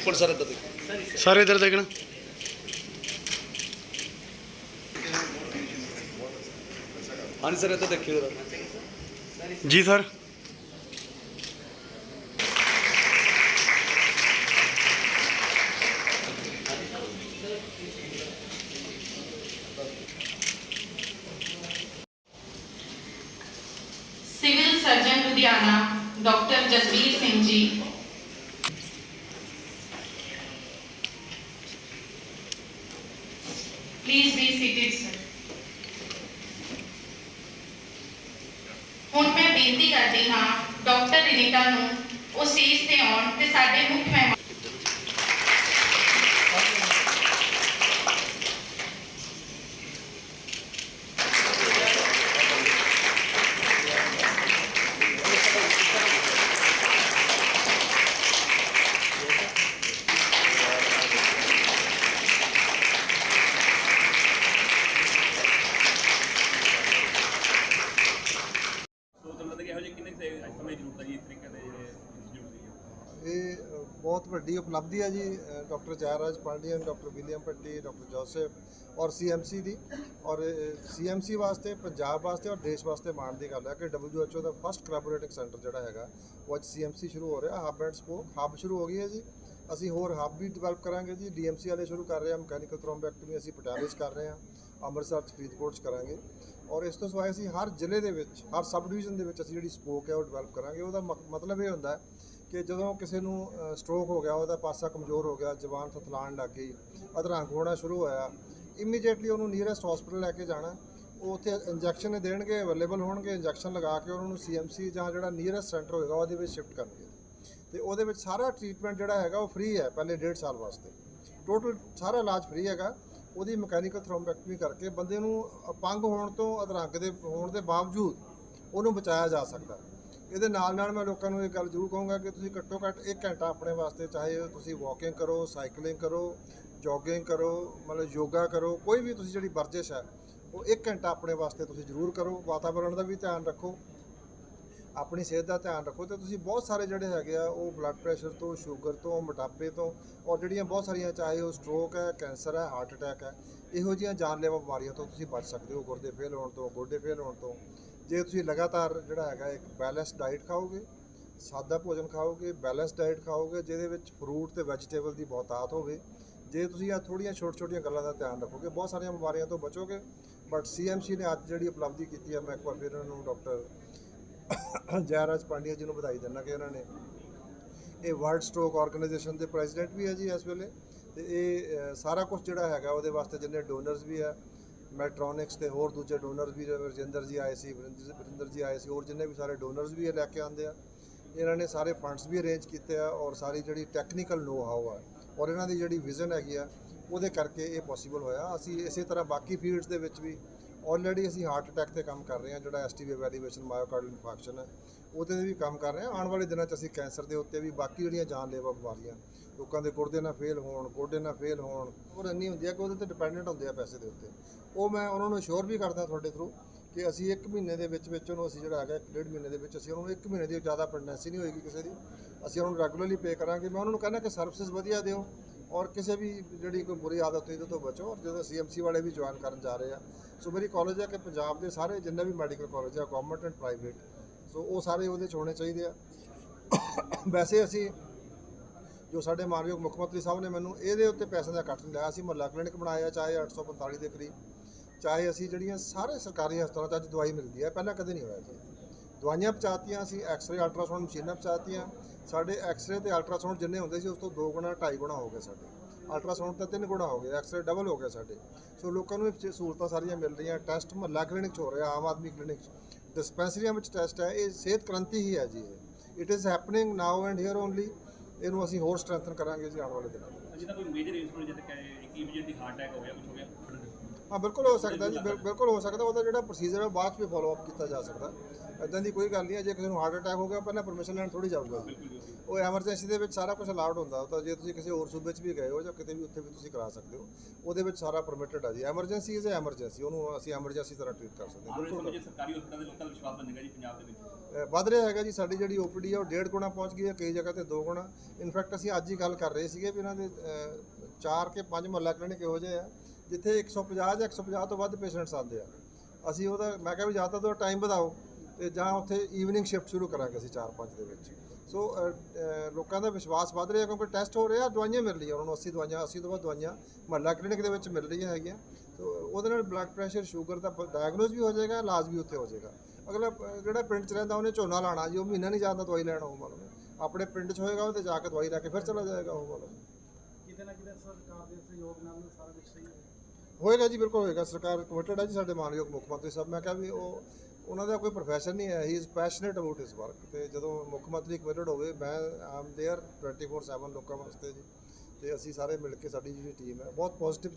ਇੱਕ minute sir ਇੱਧਰ ਦੇਖ। ਸਾਰੇ ਇਧਰ ਦੇਖਣਾ। ਹਾਂਜੀ ਸਰ ਇੱਧਰ ਦੇਖਿਓ ਜਰਾ। ਜੀ sir. Civil surgeon Ludhiana doctor Jasvir Singh ji ਹੁਣ ਮੈਂ ਬੇਨਤੀ ਕਰਦੀ ਹਾਂ ਡਾਕਟਰ ਰਿਨੀਤਾ ਨੂੰ ਉਹ ਸਟੇਜ ਤੇ ਆਉਣ ਤੇ ਸਾਡੇ ਮੁੱਖ ਮਹਿਮਾਨ ਸੋ ਤੁਹਾਨੂੰ ਲੱਗਦਾ ਕਿ ਇਹੋ ਜਿਹੇ ਕਿੰਨੇ ਕੁ ਅੱਜ ਸਮੇਂ ਜ਼ਰੂਰਤ ਹੈ ਜੀ ਇਸ ਤਰੀਕੇ ਦੇ ਜਿਹੜੇ ਇੰਸਟੀਚਿਊਟ ਦੀ ਇਹ ਅ, ਬਹੁਤ ਵੱਡੀ ਉਪਲਬਧੀ ਹੈ ਜੀ doctor Jairaj Pandian doctor William Patti doctor Joseph ਔਰ ਸੀਐਮਸੀ ਦੀ। ਔਰ ਸੀਐਮਸੀ ਵਾਸਤੇ, ਪੰਜਾਬ ਵਾਸਤੇ ਔਰ ਦੇਸ਼ ਵਾਸਤੇ ਮਾਣ ਦੀ ਗੱਲ ਹੈ ਕਿ WHO ਦਾ ਫਸਟ ਕੋਲੈਬੋਰੇਟਿੰਗ ਸੈਂਟਰ ਜਿਹੜਾ ਹੈਗਾ, ਉਹ ਅੱਜ ਸੀਐਮਸੀ ਸ਼ੁਰੂ ਹੋ ਰਿਹਾ ਹੱਬ ਐਂਡ ਸਪੋਕ ਹੱਬ ਸ਼ੁਰੂ ਹੋ ਗਈ ਹੈ ਜੀ। ਅਸੀਂ ਹੋਰ ਹੱਬ ਵੀ ਡਿਵੈਲਪ ਕਰਾਂਗੇ ਜੀ ਡੀਐਮਸੀ ਵਾਲੇ ਸ਼ੁਰੂ ਕਰ ਰਹੇ ਹਾਂ ਮਕੈਨੀਕਲ ਥ੍ਰੋਮਬੈਕਟਮੀ ਅਸੀਂ ਪਟਿਆਲੇ 'ਚ ਕਰ ਰਹੇ ਹਾਂ ਅੰਮ੍ਰਿਤਸਰ 'ਚ ਫਰੀਦਕੋਟ 'ਚ ਕਰਾਂਗੇ। ਔਰ ਇਸ ਤੋਂ ਸਿਵਾਏ ਅਸੀਂ ਹਰ ਜ਼ਿਲ੍ਹੇ ਦੇ ਵਿੱਚ, ਹਰ ਸਬ ਡਿਵੀਜ਼ਨ ਦੇ ਵਿੱਚ ਅਸੀਂ ਜਿਹੜੀ ਸਪੋਕ ਹੈ ਉਹ ਡਿਵੈਲਪ ਕਰਾਂਗੇ। ਉਹਦਾ ਮਕ- ਮਤਲਬ ਇਹ ਹੁੰਦਾ ਹੈ ਕਿ ਜਦੋਂ ਕਿਸੇ ਨੂੰ ਸਟ੍ਰੋਕ ਹੋ ਗਿਆ, ਉਹਦਾ ਪਾਸਾ ਕਮਜ਼ੋਰ ਹੋ ਗਿਆ ਜਵਾਨ ਥਥਲਾਣ ਲੱਗ ਗਈ, ਅਧਰੰਗ ਹੋਣਾ ਸ਼ੁਰੂ ਹੋਇਆ ਇਮੀਡੀਏਟਲੀ ਉਹਨੂੰ ਨੀਅਰੈਸਟ ਹਸਪੀਟਲ ਲੈ ਕੇ ਜਾਣਾ, ਉਹ ਉੱਥੇ ਇੰਜੈਕਸ਼ਨ ਦੇਣਗੇ ਅਵੇਲੇਬਲ ਹੋਣਗੇ ਇੰਜੈਕਸ਼ਨ ਲਗਾ ਕੇ ਉਹਨਾਂ ਨੂੰ ਸੀਐਮਸੀ ਜਾਂ ਜਿਹੜਾ ਨੀਅਰੈਸਟ ਸੈਂਟਰ ਹੋਏਗਾ, ਉਹਦੇ ਵਿੱਚ ਸ਼ਿਫਟ ਕਰਨਗੇ। ਤੇ ਉਹਦੇ ਵਿੱਚ ਸਾਰਾ ਟ੍ਰੀਟਮੈਂਟ ਜਿਹੜਾ ਹੈਗਾ, ਉਹ ਫ੍ਰੀ ਹੈ, ਪਹਿਲੇ ਡੇਢ ਸਾਲ ਵਾਸਤੇ। ਟੋਟਲ ਸਾਰਾ ਇਲਾਜ ਫ੍ਰੀ ਹੈਗਾ। ਉਹਦੀ ਮਕੈਨੀਕਲ ਥ੍ਰੋਮਬੈਕਟਮੀ ਕਰਕੇ ਬੰਦੇ ਨੂੰ ਅਪੰਗ ਹੋਣ ਤੋਂ, ਅਧਰੰਗ ਦੇ ਹੋਣ ਦੇ ਬਾਵਜੂਦ ਉਹਨੂੰ ਬਚਾਇਆ ਜਾ ਸਕਦਾ। ਇਹਦੇ ਨਾਲ ਨਾਲ ਮੈਂ ਲੋਕਾਂ ਨੂੰ ਇਹ ਗੱਲ ਜ਼ਰੂਰ ਕਹੂੰਗਾ ਕਿ ਤੁਸੀਂ ਘੱਟੋ ਘੱਟ 1 ਘੰਟਾ ਆਪਣੇ ਵਾਸਤੇ ਚਾਹੇ ਤੁਸੀਂ ਵਾਕਿੰਗ ਕਰੋ ਸਾਈਕਲਿੰਗ ਕਰੋ ਜੋਗਿੰਗ ਕਰੋ, ਮਤਲਬ ਯੋਗਾ ਕਰੋ, ਕੋਈ ਵੀ ਤੁਸੀਂ ਜਿਹੜੀ ਵਰਜਿਸ਼ ਹੈ, ਉਹ 1 ਘੰਟਾ ਆਪਣੇ ਵਾਸਤੇ ਤੁਸੀਂ ਜ਼ਰੂਰ ਕਰੋ, ਵਾਤਾਵਰਣ ਦਾ ਵੀ ਧਿਆਨ ਰੱਖੋ, ਆਪਣੀ ਸਿਹਤ ਦਾ ਧਿਆਨ ਰੱਖੋ ਤੇ ਤੁਸੀਂ ਬਹੁਤ ਸਾਰੇ ਜਿਹੜੇ ਹੈਗੇ ਆ, ਉਹ ਬਲੱਡ ਪ੍ਰੈਸ਼ਰ ਤੋਂ ਸ਼ੂਗਰ ਤੋਂ, ਮੋਟਾਪੇ ਤੋਂ ਔਰ ਜਿਹੜੀਆਂ ਬਹੁਤ ਸਾਰੀਆਂ ਚਾਹੇ ਉਹ ਸਟ੍ਰੋਕ ਹੈ ਕੈਂਸਰ ਹੈ ਹਾਰਟ ਅਟੈਕ ਹੈ, ਇਹੋ ਜਿਹੀਆਂ ਜਾਨਲੇਵਾ ਬਿਮਾਰੀਆਂ ਤੋਂ ਤੁਸੀਂ ਬਚ ਸਕਦੇ ਹੋ, ਗੁਰਦੇ ਫੇਲ ਹੋਣ ਤੋਂ, ਗੋਡੇ ਫੇਲ ਹੋਣ ਤੋਂ। ਜੇ ਤੁਸੀਂ ਲਗਾਤਾਰ ਜਿਹੜਾ ਹੈਗਾ ਇੱਕ ਬੈਲੈਂਸ ਡਾਈਟ ਖਾਓਗੇ, ਸਾਦਾ ਭੋਜਨ ਖਾਓਗੇ ਬੈਲੈਂਸ ਡਾਈਟ ਖਾਓਗੇ, ਜਿਹਦੇ ਵਿੱਚ ਫਰੂਟ ਤੇ ਵੈਜੀਟੇਬਲ ਦੀ ਬਹੁਤਾਤ ਹੋਵੇ, ਜੇ ਤੁਸੀਂ ਆ ਥੋੜੀਆਂ ਛੋਟ-ਛੋਟੀਆਂ ਗੱਲਾਂ ਦਾ ਧਿਆਨ ਰੱਖੋਗੇ, ਬਹੁਤ ਸਾਰੀਆਂ ਬਿਮਾਰੀਆਂ ਤੋਂ ਬਚੋਗੇ ਬਟ ਸੀਐਮਸੀ ਨੇ ਅੱਜ ਜਿਹੜੀ ਉਪਲਬਧੀ ਕੀਤੀ ਹੈ, ਮੈਂ ਇੱਕ ਵਾਰ ਫਿਰ ਉਹਨਾਂ ਨੂੰ ਡਾਕਟਰ ਜੈਰਾਜ ਪਾਂਡਿਆ ਜੀ ਨੂੰ ਵਧਾਈ ਦਿੰਦਾ ਕਿ ਉਹਨਾਂ ਨੇ ਇਹ ਵਰਲਡ ਸਟ੍ਰੋਕ ਆਰਗੇਨਾਈਜੇਸ਼ਨ ਦੇ ਪ੍ਰੈਜ਼ੀਡੈਂਟ ਵੀ ਹੈ ਜੀ ਇਸ ਵੇਲੇ, ਤੇ ਇਹ ਸਾਰਾ ਕੁਝ ਜਿਹੜਾ ਹੈਗਾ ਉਹਦੇ ਵਾਸਤੇ ਜਿੰਨੇ ਡੋਨਰਸ ਵੀ ਹੈ ਮੈਟ੍ਰੋਨਿਕਸ ਤੇ ਹੋਰ ਦੂਜੇ ਡੋਨਰਸ ਵੀ ਰਜਿੰਦਰ ਜੀ ਆਏ ਸੀ ਵਰਿੰਦਰ ਜੀ ਆਏ ਸੀ, ਹੋਰ ਜਿੰਨੇ ਵੀ ਸਾਰੇ ਡੋਨਰਸ ਵੀ ਇਹ ਲੈ ਕੇ ਆਉਂਦੇ ਆ, ਇਹਨਾਂ ਨੇ ਸਾਰੇ ਫੰਡਸ ਵੀ ਅਰੇਂਜ ਕੀਤੇ ਆ ਔਰ ਸਾਰੀ ਜਿਹੜੀ ਟੈਕਨੀਕਲ ਨੋ ਹਾਊ ਆ ਔਰ ਇਹਨਾਂ ਦੀ ਜਿਹੜੀ ਵਿਜ਼ਨ ਹੈਗੀ ਆ, ਉਹਦੇ ਕਰਕੇ ਇਹ ਪੋਸੀਬਲ ਹੋਇਆ। ਅਸੀਂ ਇਸੇ ਤਰ੍ਹਾਂ ਬਾਕੀ ਫੀਲਡਸ ਦੇ ਵਿੱਚ ਵੀ ਆਲਰੇਡੀ ਅਸੀਂ ਹਾਰਟ ਅਟੈਕ ਤੇ ਕੰਮ ਕਰ ਰਹੇ ਹਾਂ, ਜਿਹੜਾ ਐਸਟੀਵੀ ਵੈਰੀਵੇਸ਼ਨ ਮਾਇਓਕਾਰਡਲ ਇਨਫੈਕਸ਼ਨ ਹੈ। ਉਹਦੇ ਤੇ ਵੀ ਕੰਮ ਕਰ ਰਹੇ ਹਾਂ। ਆਉਣ ਵਾਲੇ ਦਿਨਾਂ 'ਚ ਅਸੀਂ ਕੈਂਸਰ ਦੇ ਉੱਤੇ ਵੀ ਬਾਕੀ ਜਿਹੜੀਆਂ ਜਾਨਲੇਵਾ ਬਿਮਾਰੀਆਂ, ਲੋਕਾਂ ਦੇ ਗੁਰਦੇ ਨਾਲ ਫੇਲ ਹੋਣ, ਗੋਡੇ ਨਾਲ ਫੇਲ ਹੋਣ ਔਰ ਇੰਨੀ ਹੁੰਦੀ ਹੈ ਕਿ ਉਹਦੇ ਤੇ ਡਿਪੈਂਡੈਂਟ ਹੁੰਦੇ ਆ ਪੈਸੇ ਦੇ ਉੱਤੇ। ਉਹ ਮੈਂ ਉਹਨਾਂ ਨੂੰ ਅਸ਼ੋਰ ਵੀ ਕਰਦਾ ਤੁਹਾਡੇ ਥਰੂ ਕਿ ਅਸੀਂ 1 ਮਹੀਨੇ ਦੇ ਵਿੱਚ ਵਿੱਚ ਉਹਨੂੰ ਅਸੀਂ ਜਿਹੜਾ ਹੈਗਾ, ਇੱਕ ਡੇਢ ਮਹੀਨੇ ਦੇ ਵਿੱਚ ਅਸੀਂ ਉਹਨਾਂ ਨੂੰ 1 ਮਹੀਨੇ ਦੀ ਜ਼ਿਆਦਾ ਪ੍ਰੈਗਨੈਂਸੀ ਨਹੀਂ ਹੋਏਗੀ ਕਿਸੇ ਦੀ। ਅਸੀਂ ਉਹਨਾਂ ਨੂੰ ਰੈਗੂਲਰਲੀ ਪੇ ਕਰਾਂਗੇ। ਮੈਂ ਉਹਨਾਂ ਨੂੰ ਕਹਿੰਦਾ ਕਿ ਸਰਵਿਸਿਜ਼ ਵਧੀਆ ਦਿਓ ਔਰ ਕਿਸੇ ਵੀ ਜਿਹੜੀ ਕੋਈ ਬੁਰੀ ਆਦਤ ਹੋਈ ਤੋਂ ਬਚੋ ਔਰ ਜਦੋਂ ਸੀਐਮਸੀ ਵਾਲੇ ਵੀ ਜੁਆਇਨ ਕਰਨ ਜਾ ਰਹੇ ਆ। ਸੋ ਮੇਰੀ ਕਾਲਜ ਹੈ ਕਿ ਪੰਜਾਬ ਦੇ ਸਾਰੇ ਜਿੰਨੇ ਵੀ ਮੈਡੀਕਲ ਕਾਲਜ ਆ ਗਵਰਨਮੈਂਟ ਐਂਡ ਪ੍ਰਾਈਵੇਟ ਸੋ ਉਹ ਸਾਰੇ ਉਹਦੇ ਚ ਹੋਣੇ ਚਾਹੀਦੇ ਆ। ਵੈਸੇ ਅਸੀਂ ਜੋ ਸਾਡੇ ਮਾਨਯੋਗ ਮੁੱਖ ਮੰਤਰੀ ਸਾਹਿਬ ਨੇ ਮੈਨੂੰ ਇਹਦੇ ਉੱਤੇ ਪੈਸੇ ਦਾ ਇਕੱਠ ਨਹੀਂ ਲਾਇਆ ਸੀ ਮੁਹੱਲਾ ਕਲੀਨਿਕ ਬਣਾਇਆ, ਚਾਹੇ 845 ਦੇ ਕਰੀਬ, ਚਾਹੇ ਅਸੀਂ ਜਿਹੜੀਆਂ ਸਾਰੇ ਸਰਕਾਰੀ ਹਸਪਤਾਲਾਂ 'ਚ ਅੱਜ ਦਵਾਈ ਮਿਲਦੀ ਹੈ ਪਹਿਲਾਂ ਕਦੇ ਨਹੀਂ ਹੋਇਆ ਜੀ। ਦਵਾਈਆਂ ਪਹੁੰਚਾਤੀਆਂ ਅਸੀਂ, ਐਕਸ-ਰੇ, ਅਲਟਰਾਸਾਊਂਡ ਮਸ਼ੀਨਾਂ ਪਹੁੰਚਾਤੀਆਂ, ਸਾਡੇ ਐਕਸ-ਰੇ ਤੇ ਅਲਟਰਾਸਾਊਂਡ ਜਿੰਨੇ ਹੁੰਦੇ ਸੀ, ਉਸ ਤੋਂ 2 ਗੁਣਾ 2.5 ਗੁਣਾ ਹੋ ਗਏ ਸਾਡੇ। ਅਲਟਰਾਸਾਊਂਡ ਤਾਂ 3 ਗੁਣਾ ਹੋ ਗਏ, ਐਕਸ-ਰੇ ਡਬਲ ਹੋ ਗਏ ਸਾਡੇ। ਸੋ ਲੋਕਾਂ ਨੂੰ ਸਹੂਲਤਾਂ ਸਾਰੀਆਂ ਮਿਲ ਰਹੀਆਂ, ਟੈਸਟ ਮਹੱਲਾ ਕਲੀਨਿਕ 'ਚ ਹੋ ਰਿਹਾ, ਆਮ ਆਦਮੀ ਕਲੀਨਿਕ 'ਚ। ਡਿਸਪੈਂਸਰੀਆਂ ਵਿੱਚ ਟੈਸਟ ਹੈ, ਇਹ ਸਿਹਤ ਕ੍ਰਾਂਤੀ ਹੀ ਹੈ ਜੀ ਇਹ। It is happening now and here only ਇਹਨੂੰ ਅਸੀਂ ਹੋਰ ਸਟਰੈਂਥਨ ਕਰਾਂਗੇ ਜੀ ਆਉਣ ਵਾਲੇ ਦਿਨਾਂ ਵਿੱਚ। ਜਿਹਦਾ ਕੋਈ ਮੇਜਰ ਇਨਸੀਡੈਂਟ ਜਿੱਥੇ ਕਿ ਇਮੀਡੀਏਟਲੀ ਹਾਰਟ ਅਟੈਕ ਹੋ ਗਿਆ ਕੁਝ ਹੋ ਗਿਆ? ਹਾਂ ਬਿਲਕੁਲ ਹੋ ਸਕਦਾ ਜੀ ਬਿਲ- ਬਿਲਕੁਲ ਹੋ ਸਕਦਾ ਉਹਦਾ ਜਿਹੜਾ ਪ੍ਰੋਸੀਜਰ ਹੈ ਬਾਅਦ 'ਚ ਵੀ ਫਾਲੋ ਅਪ ਕੀਤਾ ਜਾ ਸਕਦਾ। ਇਦਾਂ ਦੀ ਕੋਈ ਗੱਲ ਨਹੀਂ ਹੈ ਜੇ ਕਿਸੇ ਨੂੰ ਹਾਰਟ ਅਟੈਕ ਹੋ ਗਿਆ ਪਹਿਲਾਂ ਪਰਮਿਸ਼ਨ ਲੈਣ ਥੋੜੀ ਜਾਊਗਾ। ਉਹ ਐਮਰਜੈਂਸੀ ਦੇ ਵਿੱਚ ਸਾਰਾ ਕੁਝ ਅਲਾਉਡ ਹੁੰਦਾ ਉਹ ਤਾਂ ਜੇ ਤੁਸੀਂ ਕਿਸੇ ਹੋਰ ਸੂਬੇ 'ਚ ਵੀ ਗਏ ਹੋ ਜਾਂ ਕਿਤੇ ਵੀ ਉੱਥੇ ਵੀ ਤੁਸੀਂ ਕਰਾ ਸਕਦੇ ਹੋ। ਉਹਦੇ ਵਿੱਚ ਸਾਰਾ ਪਰਮਿਟਡ ਹੈ ਜੀ। ਐਮਰਜੈਂਸੀ ਇਜ਼ ਐਮਰਜੈਂਸੀ ਉਹਨੂੰ ਅਸੀਂ ਐਮਰਜੈਂਸੀ ਤਰ੍ਹਾਂ ਟ੍ਰੀਟ ਕਰ ਸਕਦੇ ਹਾਂ। ਆਉਣ ਵਾਲੇ ਬਿਲਕੁਲ ਸਮੇਂ 'ਚ ਸਰਕਾਰੀ ਹਸਪਤਾਲਾਂ ਦੇ ਲੋਕਾਂ ਦਾ ਵਿਸ਼ਵਾਸ ਬਣੇਗਾ ਜੀ ਪੰਜਾਬ ਦੇ ਵਿੱਚ। ਅ, ਵੱਧ ਰਿਹਾ ਹੈਗਾ ਜੀ ਸਾਡੀ ਜਿਹੜੀ ਓਪੀਡੀ ਹੈ ਉਹ ਡੇਢ ਗੁਣਾ ਪਹੁੰਚ ਗਈ ਹੈ ਕਈ ਜਗ੍ਹਾ ਤੇ ਦੋ ਗੁਣਾ। ਇਨਫੈਕਟ ਅਸੀਂ ਅੱਜ ਹੀ ਗੱਲ ਕਰ ਰਹੇ ਸੀਗੇ ਵੀ ਇਹਨਾਂ ਦੇ ਚਾਰ ਕੇ ਪੰਜ ਮਹੱਲਾ ਕਲੀਨਿਕ ਇਹੋ ਜਿਹੇ ਆ। ਜਿੱਥੇ 150 ਜਾਂ 150 ਤੋਂ ਵੱਧ ਪੇਸ਼ੈਂਟਸ ਆਉਂਦੇ ਆ। ਅਸੀਂ ਉਹਦਾ, ਮੈਂ ਕਿਹਾ ਵੀ ਜਾਂ ਤਾਂ ਟਾਈਮ ਵਧਾਓ ਤੇ ਜਾਂ ਉੱਥੇ ਈਵਨਿੰਗ ਸ਼ਿਫਟ ਸ਼ੁਰੂ ਕਰਾਂਗੇ ਅਸੀਂ 4-5 ਦੇ ਵਿੱਚ। ਸੋ ਲੋਕਾਂ ਦਾ ਵਿਸ਼ਵਾਸ ਵੱਧ ਰਿਹਾ ਕਿਉਂਕਿ ਟੈਸਟ ਹੋ ਰਿਹਾ, ਦਵਾਈਆਂ ਮਿਲ ਰਹੀਆਂ, ਉਹਨਾਂ ਨੂੰ 80 ਦਵਾਈਆਂ 80 ਤੋਂ ਵੱਧ ਦਵਾਈਆਂ ਮਹੱਲਾ ਕਲੀਨਿਕ ਦੇ ਵਿੱਚ ਮਿਲ ਰਹੀਆਂ ਹੈਗੀਆਂ। ਸੋ ਉਹਦੇ ਨਾਲ ਬਲੱਡ ਪ੍ਰੈਸ਼ਰ ਸ਼ੂਗਰ ਦਾ ਡਾਇਗਨੋਸ ਵੀ ਹੋ ਜਾਏਗਾ, ਇਲਾਜ ਵੀ ਉੱਥੇ ਹੋ ਜਾਏਗਾ। ਅਗਲਾ, ਜਿਹੜਾ ਪਿੰਡ 'ਚ ਰਹਿੰਦਾ, ਉਹਨੇ ਝੋਨਾ ਲਾਣਾ ਜੀ, ਉਹ ਮਹੀਨਾ ਨਹੀਂ ਜਾਂਦਾ ਦਵਾਈ ਲੈਣ ਉਹ ਮਤਲਬ ਆਪਣੇ ਪਿੰਡ 'ਚ ਹੋਏਗਾ ਉਹ ਤੇ ਜਾ ਕੇ ਦਵਾਈ ਲੈ ਕੇ ਫਿਰ ਚਲਾ ਜਾਏਗਾ ਉਹ ਮਤਲਬ ਕਿਤੇ ਨਾ ਕਿਤੇ ਸਰਕਾਰ ਦੇ ਸਹਿਯੋਗ ਨਾਲ ਸਾਰਾ ਕੁਝ ਸਹੀ ਹੋਏਗਾ ਜੀ ਬਿਲਕੁਲ ਹੋਏਗਾ ਸਰਕਾਰ ਕਮਿਟਡ ਹੈ ਜੀ ਸਾਡੇ ਮਾਨਯੋਗ ਮੁੱਖ ਮੰਤਰੀ ਸਾਹਿਬ ਮੈਂ ਕਿਹਾ ਵੀ ਉਹ ਉਹਨਾਂ ਦਾ ਕੋਈ ਪ੍ਰੋਫੈਸ਼ਨ ਨਹੀਂ ਹੈ he is passionate about his work ਤੇ ਜਦੋਂ ਮੁੱਖ ਮੰਤਰੀ ਕਮਿਟਡ ਹੋਵੇ ਮੈਂ ਆਮ देयर 24/7 ਲੋਕਾਂ ਵਾਸਤੇ ਜੀ ਤੇ ਅਸੀਂ ਸਾਰੇ ਮਿਲ ਕੇ ਸਾਡੀ ਜਿਹੜੀ ਟੀਮ ਹੈ ਬਹੁਤ ਪੋਜ਼ਿਟਿਵ